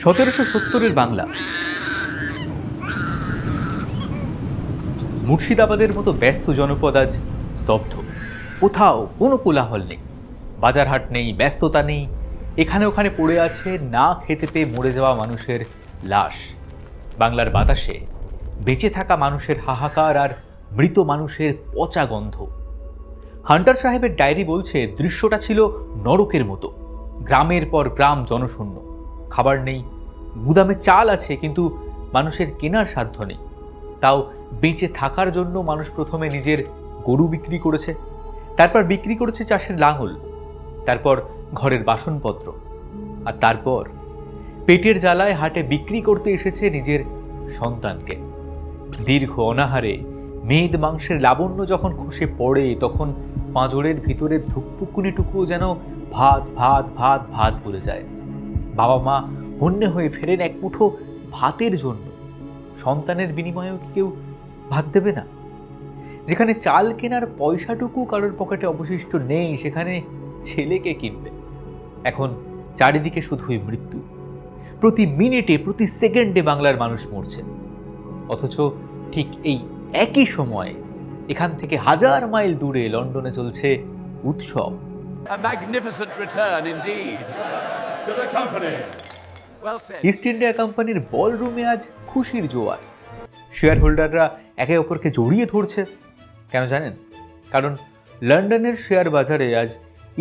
সতেরোশো সত্তরের বাংলা। মুর্শিদাবাদের মতো ব্যস্ত জনপদ আজ স্তব্ধ। কোথাও কোনো কোলাহল নেই। বাজারহাট নেই, ব্যস্ততা নেই। এখানে ওখানে পড়ে আছে না খেতে পেয়ে মরে যাওয়া মানুষের লাশ। বাংলার বাতাসে বেঁচে থাকা মানুষের হাহাকার আর মৃত মানুষের পচা গন্ধ। হান্টার সাহেবের ডায়েরি বলছে, দৃশ্যটা ছিল নরকের মতো। গ্রামের পর গ্রাম জনশূন্য। খাবার নেই। গুদামে চাল আছে, কিন্তু মানুষের কেনার সাধ্য নেই। তাও বেঁচে থাকার জন্য মানুষ প্রথমে নিজের গরু বিক্রি করেছে, তারপর বিক্রি করেছে চাষের লাঙল, তারপর ঘরের বাসনপত্র, আর তারপর পেটের জ্বালায় হাটে বিক্রি করতে এসেছে নিজের সন্তানকে। দীর্ঘ অনাহারে মেদ মাংসের লাবণ্য যখন খসে পড়ে, তখন পাঁজরের ভিতরের ধুকপুকুনিটুকুও যেন ভাত ভাত ভাত ভাত বলে যায়। বাবা মা হন্যে হয়ে ফেরেন এক মুঠো ভাতের জন্য। সন্তানের বিনিময়েও কি কেউ ভাত দেবে না? যেখানে চাল কেনার পয়সাটুকু কারোর পকেটে অবশিষ্ট নেই, সেখানে ছেলেকে কিনবে। এখন চারিদিকে শুধুই মৃত্যু। প্রতি মিনিটে, প্রতি সেকেন্ডে বাংলার মানুষ মরছে। অথচ ঠিক এই একই সময়ে এখান থেকে হাজার মাইল দূরে লন্ডনে চলছে উৎসব। A magnificent return indeed. To the company. Well said. East India কোম্পানির বলরুমে আজ খুশির জোয়ার। শেয়ার হোল্ডাররা একে অপরকে জড়িয়ে ধরছে। কেন জানেন? কারণ লন্ডনের শেয়ার বাজারে আজ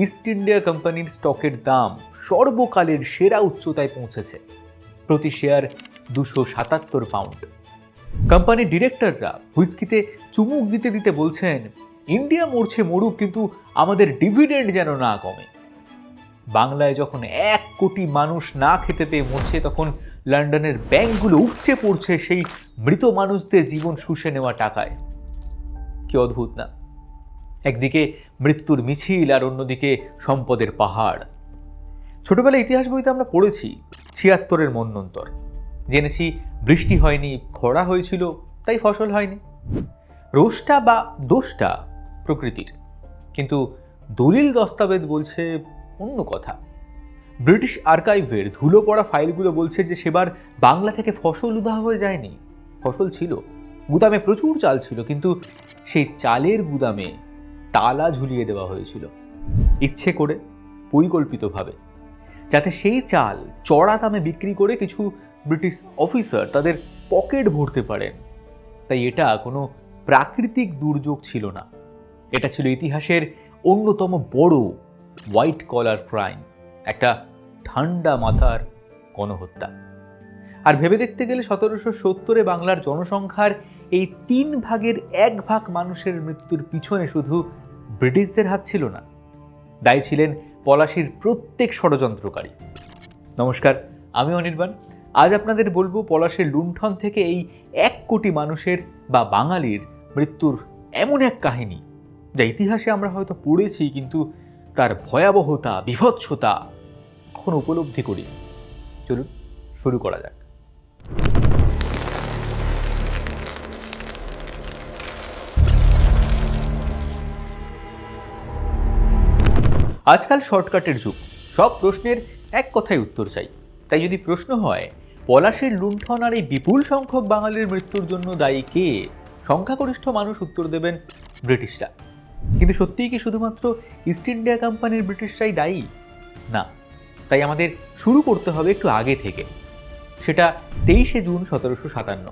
ইস্ট ইন্ডিয়া কোম্পানির স্টকের দাম সর্বকালের সেরা উচ্চতায় পৌঁছেছে। প্রতি শেয়ার দুশো সাতাত্তর পাউন্ড। কোম্পানির ডিরেক্টররা হুইস্কিতে চুমুক দিতে দিতে বলছেন ইন্ডিয়া মরছে মরুক কিন্তু আমাদের ডিভিডেন্ড যেন না কমে। বাংলায় যখন এক কোটি মানুষ না খেতে পেয়ে মরছে, তখন লন্ডনের ব্যাংকগুলো উপচে পড়ছে সেই মৃত মানুষদের জীবন শুষে নেওয়া টাকায়। কি অদ্ভুত না? একদিকে মৃত্যুর মিছিল আর অন্যদিকে সম্পদের পাহাড়। ছোটবেলায় ইতিহাস বইতে আমরা পড়েছি ছিয়াত্তরের মন্বন্তর জেনেছি বৃষ্টি হয়নি, খরা হয়েছিল, তাই ফসল হয়নি। রোষটা বা দোষটা প্রকৃতির। কিন্তু দলিল দস্তাবেজ বলছে অন্য কথা। ব্রিটিশ আর্কাইভের ধুলো পড়া ফাইলগুলো বলছে যে সেবার বাংলা থেকে ফসল উধাহ হয়ে যায়নি। ফসল ছিল। গুদামে প্রচুর চাল ছিল, কিন্তু সেই চালের গুদামে তালা ঝুলিয়ে দেওয়া হয়েছিল। ইচ্ছে করে, পরিকল্পিতভাবে। যাতে সেই চাল চড়া দামে বিক্রি করে কিছু ব্রিটিশ অফিসার তাদের পকেট ভরতে পারেন। তাই এটা কোনো প্রাকৃতিক দুর্যোগ ছিল না। এটা ছিল ইতিহাসের অন্যতম বড় হোয়াইট কলার ক্রাইম একটা ঠান্ডা মাথার গণহত্যা। আর ভেবে দেখতে গেলে সতেরোশো সত্তরে বাংলার জনসংখ্যার এই তিন ভাগের এক ভাগ মানুষের মৃত্যুর পিছনে শুধু ব্রিটিশদের হাত ছিল না, দায়ী ছিলেন পলাশির প্রত্যেক ষড়যন্ত্রকারী। নমস্কার, আমি অনির্বাণ। আজ আপনাদের বলব পলাশের লুণ্ঠন থেকে এই এক কোটি মানুষের বা বাঙালির মৃত্যুর এমন এক কাহিনী, যা ইতিহাসে আমরা হয়তো পড়েছি, কিন্তু তার ভয়াবহতা, বিভৎসতা এখন উপলব্ধি করি? চলুন, শুরু করা যাক। আজকাল শর্টকাটের যুগ। সব প্রশ্নের এক কথায় উত্তর চাই। তাই যদি প্রশ্ন হয়, পলাশের লুণ্ঠন আর এই বিপুল সংখ্যক বাঙালির মৃত্যুর জন্য দায়ী কে? সংখ্যাগরিষ্ঠ মানুষ উত্তর দেবেন ব্রিটিশরা। কিন্তু সত্যিই কি শুধুমাত্র ইস্ট ইন্ডিয়া কোম্পানির ব্রিটিশরাই দায়ী? না, তাই আমাদের শুরু করতে হবে একটু আগে থেকে। সেটা তেইশে জুন সতেরোশো সাতান্ন।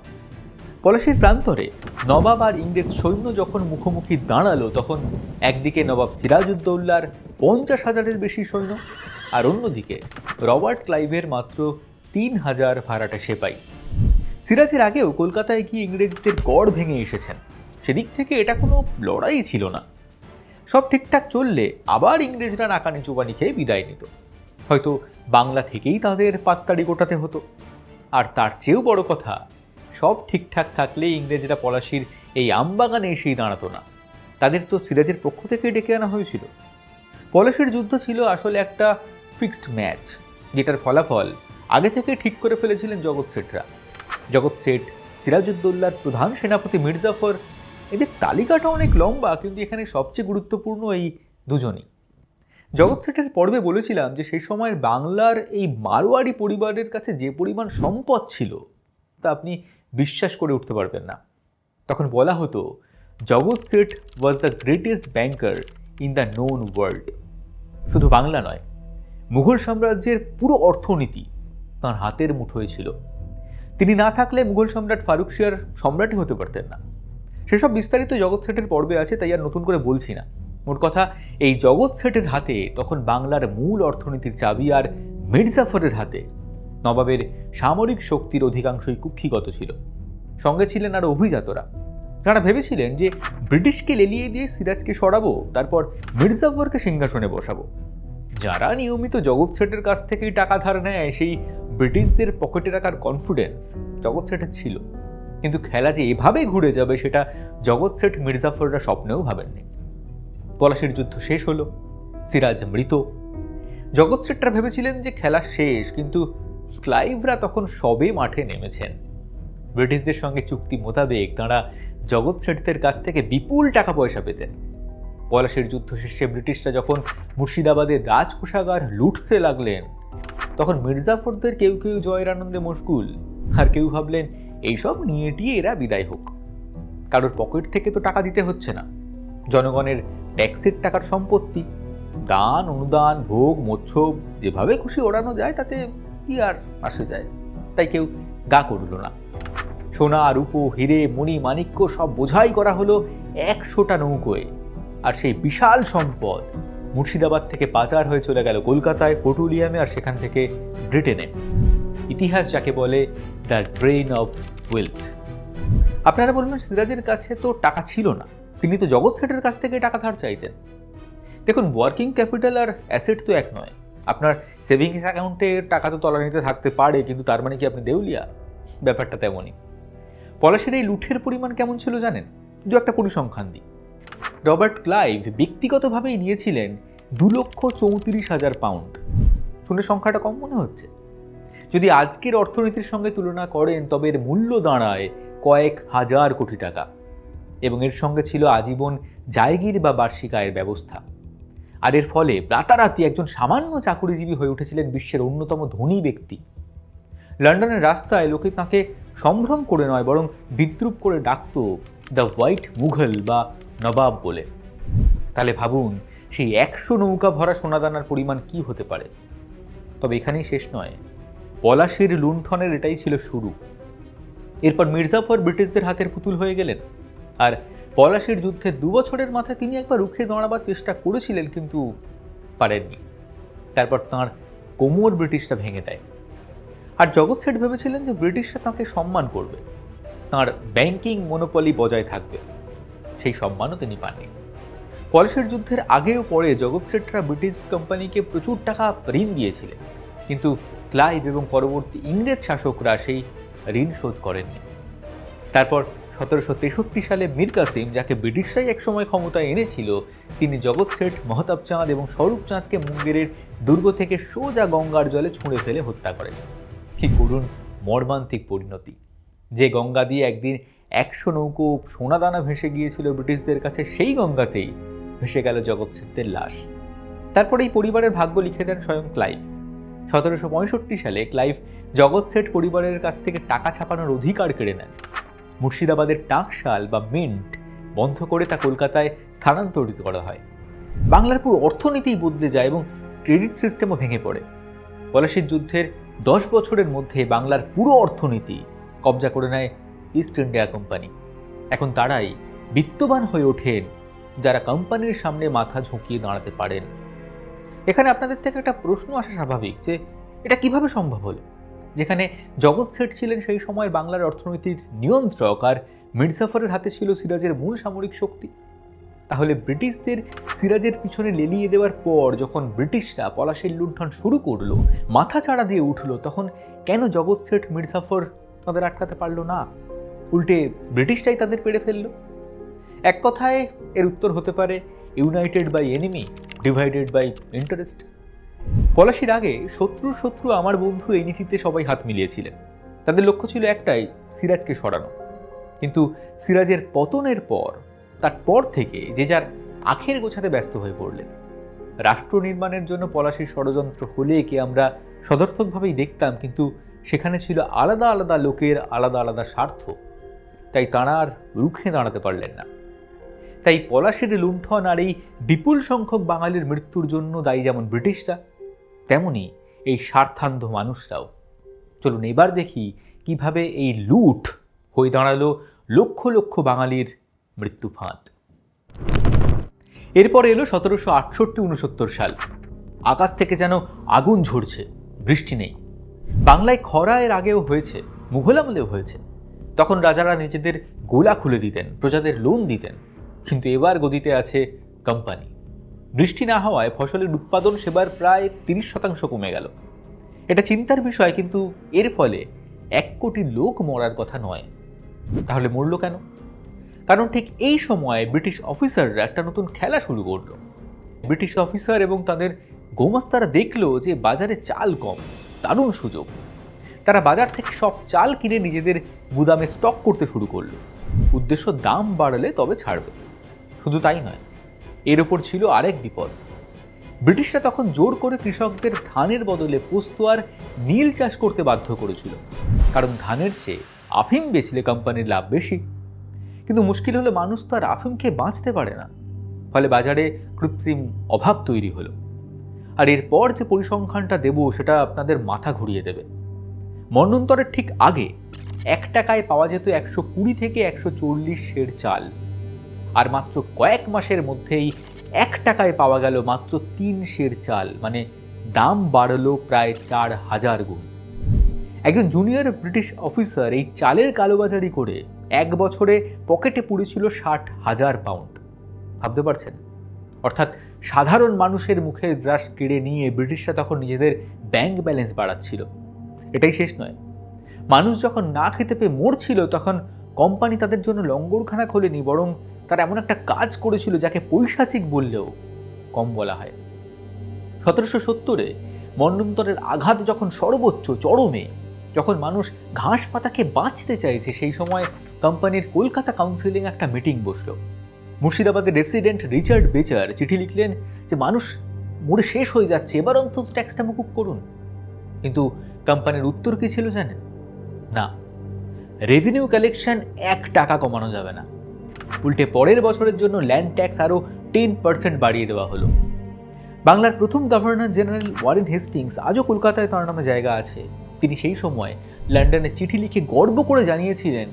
পলাশির প্রান্তরে নবাব আর ইংরেজ সৈন্য যখন মুখোমুখি দাঁড়াল, তখন একদিকে নবাব সিরাজউদ্দৌল্লার পঞ্চাশ হাজারের বেশি সৈন্য আর অন্যদিকে রবার্ট ক্লাইভের মাত্র তিন হাজার ভাড়াটে সেপাই সিরাজের আগেও কলকাতায় গিয়ে ইংরেজদের গড় ভেঙে এসেছেন। সেদিক থেকে এটা কোনো লড়াই ছিল না। সব ঠিকঠাক চললে আবার ইংরেজরা নাকানি চুবানি খেয়ে বিদায় নিত। হয়তো বাংলা থেকেই তাদের পাত্তাড়ি গোটাতে হতো। আর তার চেয়েও বড় কথা, সব ঠিকঠাক থাকলে ইংরেজরা পলাশির এই আমবাগানে এসেই দাঁড়াতো না। তাদের তো সিরাজের পক্ষ থেকে ডেকে আনা হয়েছিল। পলাশির যুদ্ধ ছিল আসলে একটা ফিক্সড ম্যাচ, যেটার ফলাফল আগে থেকে ঠিক করে ফেলেছিলেন জগৎ শেঠরা জগৎ শেঠ সিরাজউদ্দৌল্লার প্রধান সেনাপতি মির্জাফর এদের তালিকাটা অনেক লম্বা, কিন্তু এখানে সবচেয়ে গুরুত্বপূর্ণ এই দুজনই। জগৎ সেটের পর্বে বলেছিলাম যে সেই সময়ের বাংলার এই মারোয়াড়ি পরিবারের কাছে যে পরিমাণ সম্পদ ছিল, তা আপনি বিশ্বাস করে উঠতে পারবেন না। তখন বলা হতো, Jagat Seth was the greatest banker in the known world শুধু বাংলা নয়, মুঘল সাম্রাজ্যের পুরো অর্থনীতি তাঁর হাতের মুঠোয় ছিল। তিনি না থাকলে মুঘল সম্রাট ফারুক শিয়ার সম্রাটই হতে পারতেন না। সেসব বিস্তারিত জগৎ সেটের পর্বে আছে, তাই আর নতুন করে বলছি না। মোট কথা, এই জগৎ সেটের হাতে তখন বাংলার মূল অর্থনীতির চাবি আর মির্জাফরের হাতে। নবাবের সামরিক শক্তির অধিকাংশই কুক্ষিগত ছিল। সঙ্গে ছিলেন আর অভিজাতরা। যারা ভেবেছিলেন যে ব্রিটিশকে লেলিয়ে দিয়ে সিরাজকে সরাবো, তারপর মির্জাফরকে সিংহাসনে বসাবো। যারা নিয়মিত জগৎ সেটের কাছ থেকেই টাকা ধার নেয়, সেই ব্রিটিশদের পকেটে রাখার কনফিডেন্স জগৎ সেটের ছিল। কিন্তু খেলা যে এভাবে ঘুরে যাবে সেটা জগৎ সেট মির্জাফররা স্বপ্নেও ভাবেননি। পলাশির যুদ্ধ শেষ হলো, সিরাজ মৃত। জগৎ সেটরা ভেবেছিলেন যে খেলা শেষ, কিন্তু ক্লাইভরা তখন সবে মাঠে নেমেছেন। ব্রিটিশদের সঙ্গে চুক্তি মোতাবেক তাঁরা জগৎ সেটদের কাছ থেকে বিপুল টাকা পয়সা পেতেন। পলাশের যুদ্ধ শেষে ব্রিটিশরা যখন মুর্শিদাবাদের রাজকোষাগার লুটতে লাগলেন, তখন মির্জাফরদের কেউ কেউ জয়ের আনন্দে মশগুল। আর কেউ ভাবলেন এইসব নিয়ে টিয়ে এরা বিদায় হোক। কারোর পকেট থেকে তো টাকা দিতে হচ্ছে না। জনগণের ট্যাক্সের টাকার সম্পত্তি, দান, অনুদান, ভোগ মোচ্ছব যেভাবে খুশি ওড়ানো যায়, তাতে কি আর আসে যায়? তাই কেউ গা করল না। সোনা, রূপো, হিরে মণি মাণিক্য সব বোঝাই করা হলো একশোটা নৌকোয়। আর সেই বিশাল সম্পদ মুর্শিদাবাদ থেকে পাচার হয়ে চলে গেল কলকাতায়, ফোর্টুলিয়ামে আর সেখান থেকে ব্রিটেনে। ইতিহাস যাকে বলে দ্য ড্রেন অফ ওয়েলথ আপনারা বলবেন সিরাজের কাছে তো টাকা ছিল না। তিনি তো জগৎ সেটের কাছ থেকে টাকা ধার চাইতেন। দেখুন ওয়ার্কিং ক্যাপিটাল আর অ্যাসেট তো এক নয়। আপনার সেভিংস অ্যাকাউন্টে টাকা তো তলানিতে থাকতে পারে, কিন্তু তার মানে কি আপনি দেউলিয়া? ব্যাপারটা তেমনই। পলাশের এই লুঠের পরিমাণ কেমন ছিল জানেন? দু একটা পরিসংখ্যান দিই। রবার্ট ক্লাইভ ব্যক্তিগতভাবেই নিয়েছিলেন দু লক্ষ চৌত্রিশ হাজার পাউন্ড। শুনে সংখ্যাটা কম মনে হচ্ছে। যদি আজকের অর্থনীতির সঙ্গে তুলনা করেন, তবে এর মূল্য দাঁড়ায় কয়েক হাজার কোটি টাকা। এবং এর সঙ্গে ছিল আজীবন জায়গির বা বার্ষিক আয়ের ব্যবস্থা। আর এর ফলে রাতারাতি একজন সামান্য চাকুরিজীবী হয়ে উঠেছিলেন বিশ্বের অন্যতম ধনী ব্যক্তি। লন্ডনের রাস্তায় লোকে তাঁকে সম্ভ্রম করে নয়, বরং বিদ্রুপ করে ডাকত দ্য হোয়াইট মুঘল বা নবাব বলে। তাহলে ভাবুন, সেই একশো নৌকা ভরা সোনাদানার পরিমাণ কি হতে পারে? তবে এখানেই শেষ নয়। পলাশির লুণ্ঠনের এটাই ছিল শুরু। এরপর মির্জাফর ব্রিটিশদের হাতের পুতুল হয়ে গেলেন। আর পলাশির যুদ্ধে দু বছরের মাথায় তিনি একবার রুখে দাঁড়াবার চেষ্টা করেছিলেন, কিন্তু পারেননি। তারপর তাঁর কোমর ব্রিটিশরা ভেঙে দেয়। আর জগৎ সেট ভেবেছিলেন যে ব্রিটিশরা তাঁকে সম্মান করবে। তাঁর ব্যাংকিং মনোপলি বজায় থাকবে। সেই সম্মানও তিনি পাননি। পলাশের যুদ্ধের আগে ও পরে জগৎ সেটরা ব্রিটিশ কোম্পানিকে প্রচুর টাকা ঋণ দিয়েছিলেন। কিন্তু ক্লাইভ এবং পরবর্তী ইংরেজ শাসকরা সেই ঋণ শোধ করেননি। তারপর সতেরোশো তেষট্টি সালে মীর কাসিম, যাকে ব্রিটিশরাই একসময় ক্ষমতায় এনেছিল, তিনি জগৎ শেঠ, মহতাব চাঁদ এবং স্বরূপ চাঁদকে মুঙ্গেরের দুর্গ থেকে সোজা গঙ্গার জলে ছুঁড়ে ফেলে হত্যা করেন। কি করুন মর্মান্তিক পরিণতি। যে গঙ্গা দিয়ে একদিন একশো নৌকো সোনাদানা ভেসে গিয়েছিল ব্রিটিশদের কাছে, সেই গঙ্গাতেই ভেসে গেল জগৎ সেটদের লাশ। তারপরে এই পরিবারের ভাগ্য লিখে দেন স্বয়ং ক্লাইভ। সতেরোশো পঁয়ষট্টি সালে ক্লাইভ জগৎ সেট পরিবারের কাছ থেকে টাকা ছাপানোর অধিকার কেড়ে নেন। মুর্শিদাবাদের টাকশাল বা মিন্ট বন্ধ করে তা কলকাতায় স্থানান্তরিত করা হয়। বাংলার পুরো অর্থনীতিই বদলে যায় এবং ক্রেডিট সিস্টেমও ভেঙে পড়ে। পলাশির যুদ্ধের দশ বছরের মধ্যে বাংলার পুরো অর্থনীতি কবজা করে নেয় ইস্ট ইন্ডিয়া কোম্পানি। এখন তারাই বিত্তবান হয়ে ওঠেন, যারা কোম্পানির সামনে মাথা ঝুঁকিয়ে দাঁড়াতে পারেন। এখানে আপনাদের থেকে একটা প্রশ্ন আসা স্বাভাবিক যে এটা কীভাবে সম্ভব হলো? যেখানে জগৎ শেঠ ছিলেন সেই সময় বাংলার অর্থনীতির নিয়ন্ত্রক আর মির্জাফরের হাতে ছিল সিরাজের মূল সামরিক শক্তি। তাহলে ব্রিটিশদের সিরাজের পিছনে লেলিয়ে দেওয়ার পর যখন ব্রিটিশরা পলাশের লুণ্ঠন শুরু করল, মাথা চাড়া দিয়ে উঠল, তখন কেন জগৎ শেঠ মির্জাফর তাদের আটকাতে পারল না? উল্টে ব্রিটিশটাই তাদের পেড়ে ফেলল। এক কথায় এর উত্তর হতে পারে united by enemy divided by interest পলাশির আগে শত্রুর শত্রু আমার বন্ধু এই নীতিতে সবাই হাত মিলিয়েছিলেন। তাদের লক্ষ্য ছিল একটাই, সিরাজকে সরানো। কিন্তু সিরাজের পতনের পর, তার পর থেকে যে যার আখের গোছাতে ব্যস্ত হয়ে পড়লেন। রাষ্ট্র নির্মাণের জন্য পলাশির ষড়যন্ত্র হলে কি আমরা সদর্থকভাবেই দেখতাম, কিন্তু সেখানে ছিল আলাদা আলাদা লোকের আলাদা আলাদা স্বার্থ। তাই তাঁরা আর রুখে দাঁড়াতে পারলেন না। তাই পলাশির লুণ্ঠন আর এই বিপুল সংখ্যক বাঙালির মৃত্যুর জন্য দায়ী যেমন ব্রিটিশরা, তেমনি এই স্বার্থান্ধ মানুষরাও। চলুন এবার দেখি কীভাবে এই লুট হয়ে দাঁড়াল লক্ষ লক্ষ বাঙালির মৃত্যু ফাঁদ। এরপর এলো সতেরোশো আটষট্টি উনসত্তর সাল। আকাশ থেকে যেন আগুন ঝরছে, বৃষ্টি নেই। বাংলায় খরা এর আগেও হয়েছে, মুঘল আমলেও হয়েছে। তখন রাজারা নিজেদের গোলা খুলে দিতেন, প্রজাদের লোন দিতেন। কিন্তু এবার গদিতে আছে কোম্পানি। বৃষ্টি না হওয়ায় ফসলের উৎপাদন সেবার প্রায় তিরিশ শতাংশ কমে গেল। এটা চিন্তার বিষয়, কিন্তু এর ফলে এক কোটি লোক মরার কথা নয়। তাহলে মরল কেন? কারণ ঠিক এই সময় ব্রিটিশ অফিসাররা একটা নতুন খেলা শুরু করল। ব্রিটিশ অফিসার এবং তাদের গোমাস্তারা দেখল যে বাজারে চাল কম, দারুণ সুযোগ। তারা বাজার থেকে সব চাল কিনে নিজেদের গুদামে স্টক করতে শুরু করল। উদ্দেশ্য দাম বাড়লে তবে ছাড়বে। শুধু তাই নয়, এর ওপর ছিল আরেক বিপদ। ব্রিটিশরা তখন জোর করে কৃষকদের ধানের বদলে পোস্ত আর নীল চাষ করতে বাধ্য করেছিল। কারণ ধানের চেয়ে আফিম বেচলে কোম্পানির লাভ বেশি। কিন্তু মুশকিল হলে মানুষ তো আর আফিম খেয়ে বাঁচতে পারে না। ফলে বাজারে কৃত্রিম অভাব তৈরি হলো। আর এরপর যে পরিসংখ্যানটা দেব, সেটা আপনাদের মাথা ঘুরিয়ে দেবে। মন্বন্তরের ঠিক আগে এক টাকায় পাওয়া যেত একশো কুড়ি থেকে একশো চল্লিশ চাল। আর মাত্র কয়েক মাসের মধ্যেই এক টাকায় পাওয়া গেল মাত্র তিন সের চাল মানে দাম বাড়লো প্রায় চার হাজার গুণ। একজন জুনিয়র ব্রিটিশ অফিসার এই চালের কালোবাজারি করে এক বছরে পকেটে পুড়েছিল ষাট হাজার পাউন্ড ভাবতে পারছেন? অর্থাৎ সাধারণ মানুষের মুখের গ্রাস কেড়ে নিয়ে ব্রিটিশরা তখন নিজেদের ব্যাংক ব্যালেন্স বাড়াচ্ছিল। এটাই শেষ নয়। মানুষ যখন না খেতে পেয়ে মরছিল, তখন কোম্পানি তাদের জন্য লঙ্গরখানা খোলেনি, বরং তারা এমন একটা কাজ করেছিল যাকে পৈশাচিক বললেও কম বলা হয়। সতেরোশো সত্তরে মন্বন্তরের আঘাত যখন সর্বোচ্চ চরমে, যখন মানুষ ঘাস পাতাকে বাঁচতে চাইছে, সেই সময় কোম্পানির কলকাতা কাউন্সিলিং একটা মিটিং বসল। মুর্শিদাবাদের রেসিডেন্ট রিচার্ড বেচার চিঠি লিখলেন যে, মানুষ মরে শেষ হয়ে যাচ্ছে, এবার অন্তত ট্যাক্সটা মুকুব করুন। কিন্তু কোম্পানির উত্তর কি ছিল জানেন? না। রেভিনিউ কালেকশন এক টাকা কমানো যাবে না। উল্টে পরের বছরের জন্য ল্যান্ড ট্যাক্স আরও টেন পার্সেন্ট বাড়িয়ে দেওয়া হলো। বাংলার প্রথম গভর্নর জেনারেল ওয়ারেন হেস্টিংস আজও কলকাতায় তার নামে জায়গা আছে। তিনি সেই সময় লন্ডনে চিঠি লিখে গর্ব করে জানিয়েছিলেন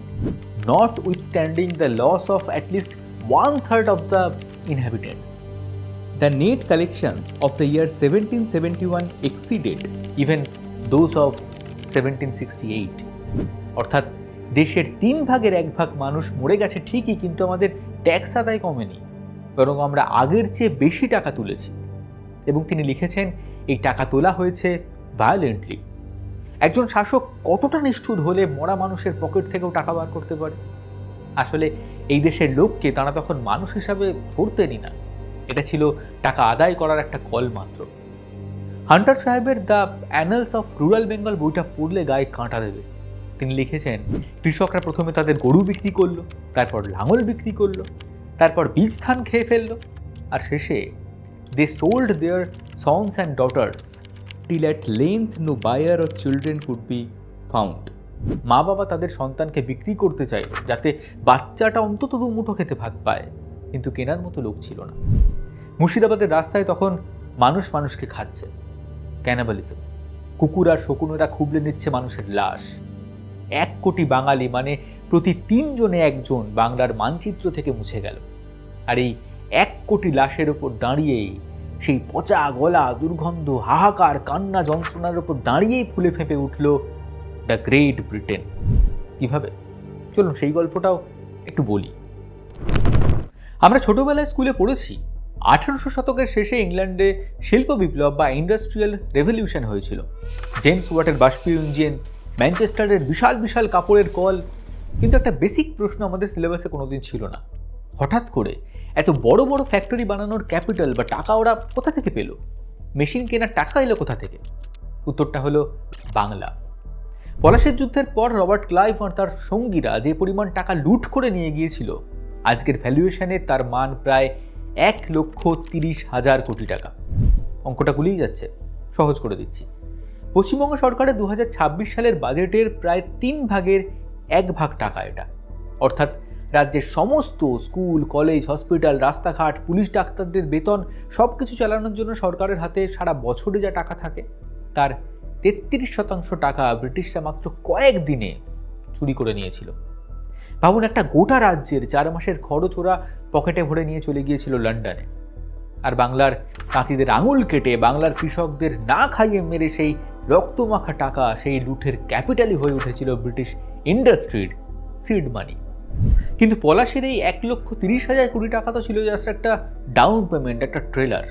notwithstanding the loss of at least one third of the inhabitants The net collections of the year 1771 exceeded even those of seventeen sixty eight অর্থাৎ দেশের তিন ভাগের এক ভাগ মানুষ মরে গেছে ঠিকই, কিন্তু আমাদের ট্যাক্স আদায় কমেনি, বরং আমরা আগের চেয়ে বেশি টাকা তুলেছি। এবং তিনি লিখেছেন, এই টাকা তোলা হয়েছে ভায়োলেন্টলি একজন শাসক কতটা নিষ্ঠুর হলে মরা মানুষের পকেট থেকেও টাকা বার করতে পারে? আসলে এই দেশের লোককে তারা তখন মানুষ হিসাবে ধরতেনই না। এটা ছিল টাকা আদায় করার একটা কল মাত্র। হান্টার সাহেবের the annals of rural Bengal বইটা পড়লে গায়ে কাঁটা দেবে। তিনি লিখেছেন, কৃষকরা প্রথমে তাদের গরু বিক্রি করল, তারপর লাঙল বিক্রি করল, তারপর বীজ ধান খেয়ে ফেলল, আর শেষে they sold their sons and daughters till at length no buyer or children could be found মা বাবা তাদের সন্তানকে বিক্রি করতে চাইল যাতে বাচ্চাটা অন্তত দু মুঠো খেতে ভাত পায়, কিন্তু কেনার মতো লোক ছিল না। মুর্শিদাবাদের রাস্তায় তখন মানুষ মানুষকে খাচ্ছে ক্যানাবালিজম কুকুর আর শকুনেরা খুবলে নিচ্ছে মানুষের লাশ। এক কোটি বাঙালি মানে প্রতি তিনজনে একজন বাংলার মানচিত্র থেকে মুছে গেল। আর এই এক কোটি লাশের ওপর দাঁড়িয়েই সেই পচা গলা, দুর্গন্ধ, হাহাকার, কান্না যন্ত্রণার ওপর দাঁড়িয়েই ফুলে ফেঁপে উঠল দ্য গ্রেট ব্রিটেন। কীভাবে? চলুন সেই গল্পটাও একটু বলি। আমরা ছোটবেলায় স্কুলে পড়েছি। আঠেরোশো শতকের শেষে ইংল্যান্ডে শিল্প বিপ্লব বা ইন্ডাস্ট্রিয়াল রেভলিউশন হয়েছিল। জেমস ওয়াটের বাষ্পীয় ইঞ্জিন ম্যানচেস্টারের বিশাল বিশাল কাপড়ের কল কিন্তু একটা বেসিক প্রশ্ন আমাদের সিলেবাসে কোনোদিন ছিল না। হঠাৎ করে এত বড় বড় ফ্যাক্টরি বানানোর ক্যাপিটাল বা টাকা ওরা কোথা থেকে পেল? মেশিন কেনার টাকা এলো কোথা থেকে? উত্তরটা হলো বাংলা। পলাশের যুদ্ধের পর রবার্ট ক্লাইভ আর তার সঙ্গীরা যে পরিমাণ টাকা লুট করে নিয়ে গিয়েছিল, আজকের ভ্যালুয়েশনে তার মান প্রায় এক লক্ষ তিরিশ হাজার কোটি টাকা। অঙ্কটা গুলিয়ে যাচ্ছে। সহজ করে দিচ্ছি। পশ্চিমবঙ্গ সরকারের দু হাজার ছাব্বিশ সালের বাজেটের প্রায় তিন ভাগের এক ভাগ টাকা এটা। অর্থাৎ রাজ্যের সমস্ত স্কুল, কলেজ, হসপিটাল, রাস্তাঘাট, পুলিশ ডাক্তারদের বেতন সব কিছু চালানোর জন্য সরকারের হাতে সারা বছরে যা টাকা থাকে, তার তেত্রিশ শতাংশ টাকা ব্রিটিশরা মাত্র কয়েক দিনে চুরি করে নিয়েছিল। ভাবুন একটা গোটা রাজ্যের চার মাসের খরচ ওরা পকেটে ভরে নিয়ে চলে গিয়েছিল লন্ডনে। আর বাংলার তাঁতিদের আঙুল কেটে বাংলার কৃষকদের না খাইয়ে মেরে সেই রক্তমাখা টাকা সেই লুঠের ক্যাপিটালই হয়ে উঠেছিল ব্রিটিশ ইন্ডাস্ট্রির সিড মানি। কিন্তু পলাশের এই এক লক্ষ তিরিশ হাজার কোটি টাকা তো ছিল জাস্ট একটা ডাউন পেমেন্ট একটা ট্রেলার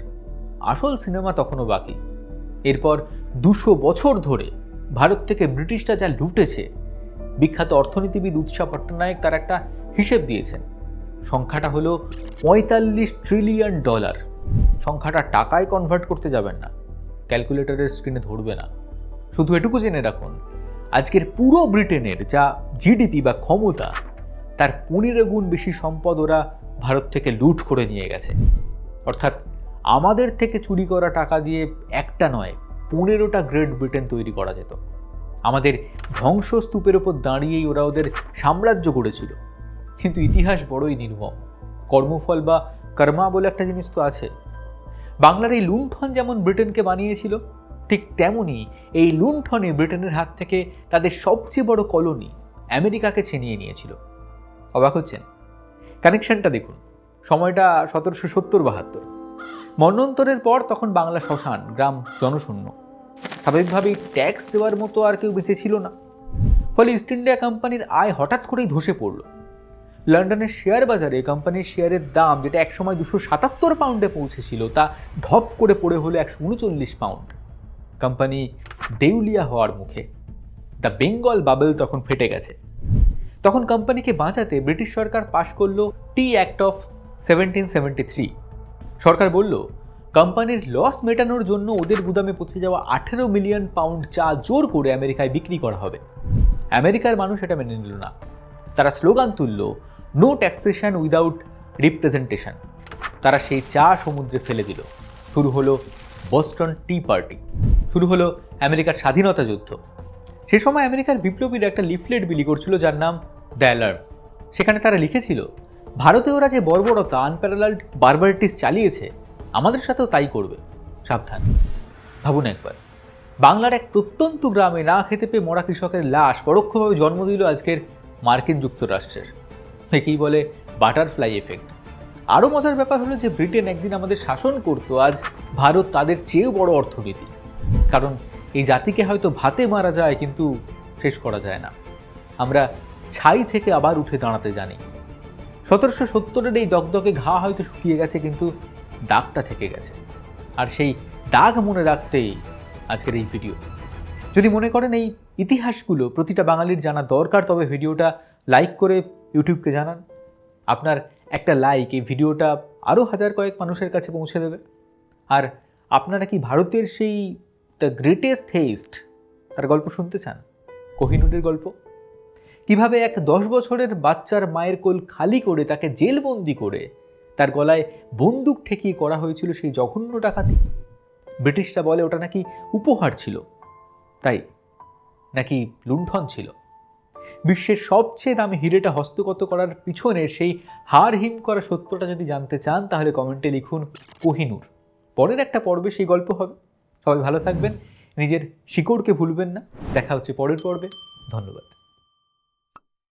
আসল সিনেমা তখনও বাকি। এরপর দুশো বছর ধরে ভারত থেকে ব্রিটিশরা যা লুটেছে, বিখ্যাত অর্থনীতিবিদ উৎসা পট্টনায়ক তার একটা হিসেব দিয়েছেন। সংখ্যাটা হলো পঁয়তাল্লিশ ট্রিলিয়ন ডলার সংখ্যাটা টাকায় কনভার্ট করতে যাবেন না। ক্যালকুলেটরের স্ক্রিনে ধরবে না। শুধু এটুকু জেনে রাখুন, আজকের পুরো ব্রিটেনের যা জিডিপি বা ক্ষমতা, তার পনেরো গুণ বেশি সম্পদ ওরা ভারত থেকে লুট করে নিয়ে গেছে। অর্থাৎ আমাদের থেকে চুরি করা টাকা দিয়ে একটা নয়, পনেরোটা গ্রেট ব্রিটেন তৈরি করা যেত। আমাদের ধ্বংসস্তূপের ওপর দাঁড়িয়েই ওরা ওদের সাম্রাজ্য গড়েছিল। কিন্তু ইতিহাস বড়ই নির্মম। কর্মফল বা কর্মা বলে একটা জিনিস তো আছে। বাংলার এই লুণ্ঠন যেমন ব্রিটেনকে বানিয়েছিল ঠিক তেমনই এই লুণ্ঠনে ব্রিটেনের হাত থেকে তাদের সবচেয়ে বড় কলোনি আমেরিকাকে ছিনিয়ে নিয়েছিল। অবাক হচ্ছেন? কানেকশনটা দেখুন। সময়টা সতেরোশো সত্তর বাহাত্তর। মন্বন্তরের পর তখন বাংলা শ্মশান, গ্রাম জনশূন্য। স্বাভাবিকভাবেই ট্যাক্স দেওয়ার মতো আর কেউ বেঁচে ছিল না। ফলে ইস্ট ইন্ডিয়া কোম্পানির আয় হঠাৎ করেই ধসে পড়ল। লন্ডনের শেয়ার বাজারে কোম্পানির শেয়ারের দাম, যেটা একসময় দুশো সাতাত্তর পাউন্ডে পৌঁছেছিল, তা ধপ করে পড়ে হলো একশো উনচল্লিশ পাউন্ড। কোম্পানি দেউলিয়া হওয়ার মুখে। দ্য বেঙ্গল বাবেল তখন ফেটে গেছে। তখন কোম্পানিকে বাঁচাতে ব্রিটিশ সরকার পাশ করল tea act of seventeen seventy সরকার বলল, কোম্পানির লস মেটানোর জন্য ওদের গুদামে পৌঁছে যাওয়া আঠেরো মিলিয়ন পাউন্ড চা জোর করে আমেরিকায় বিক্রি করা হবে। আমেরিকার মানুষ এটা মেনে নিল না। তারা স্লোগান তুলল নো ট্যাক্সেশন উইদাউট রিপ্রেজেন্টেশন তারা সেই চা সমুদ্রে ফেলে দিল। শুরু হলো বস্টন টি পার্টি। শুরু হলো আমেরিকার স্বাধীনতা যুদ্ধ। সে সময় আমেরিকার বিপ্লবীরা একটা লিফলেট বিলি করছিল যার নাম ড্যালার। সেখানে তারা লিখেছিল ভারতে ওরা যে বর্বরতা আনপ্যারালাল্ড বারবারিটিস চালিয়েছে, আমাদের সাথেও তাই করবে। সাবধান। ভাবুন একবার, বাংলার এক প্রত্যন্ত গ্রামে না খেতে পেয়ে মরা কৃষকের লাশ পরোক্ষভাবে জন্ম দিল আজকের মার্কিন যুক্তরাষ্ট্রের। একেই বলে বাটারফ্লাই এফেক্ট। আরও মজার ব্যাপার হলো যে ব্রিটেন একদিন আমাদের শাসন করতো, আজ ভারত তাদের চেয়েও বড় অর্থনীতি। কারণ এই জাতিকে হয়তো ভাতে মারা যায়, কিন্তু শেষ করা যায় না। আমরা ছাই থেকে আবার উঠে দাঁড়াতে জানি। সতেরোশো সত্তরের এই দগদগে ঘা হয়তো শুকিয়ে গেছে, কিন্তু দাগটা থেকে গেছে। আর সেই দাগ মনে রাখতেই আজকের এই ভিডিও। যদি মনে করেন এই ইতিহাসগুলো, প্রতিটা বাঙালির জানা দরকার, তবে ভিডিওটা লাইক করে ইউটিউবকে জানান। আপনার একটা লাইক এই ভিডিওটা আরও হাজার কয়েক মানুষের কাছে পৌঁছে দেবে। আর আপনারা কি ভারতের সেই দ্য গ্রেটেস্ট হেস্ট তার গল্প শুনতে চান? কোহিনুরের গল্প? কীভাবে এক দশ বছরের বাচ্চার মায়ের কোল খালি করে তাকে জেলবন্দি করে তার গলায় বন্দুক ঠেকিয়ে করা হয়েছিল সেই জঘন্য ডাকাতি? ব্রিটিশরা বলে ওটা নাকি উপহার ছিল। তাই নাকি লুণ্ঠন ছিল? বিশ্বের সবচেয়ে দামি হিরেটা হস্তগত করার পিছনে সেই হার হিম করা সত্যটা যদি জানতে চান, তাহলে কমেন্টে লিখুন কোহিনুর। পরের একটা পর্বে সেই গল্প হবে। সবাই ভালো থাকবেন। নিজের শিকড়কে ভুলবেন না। দেখা হচ্ছে পরের পর্বে। ধন্যবাদ।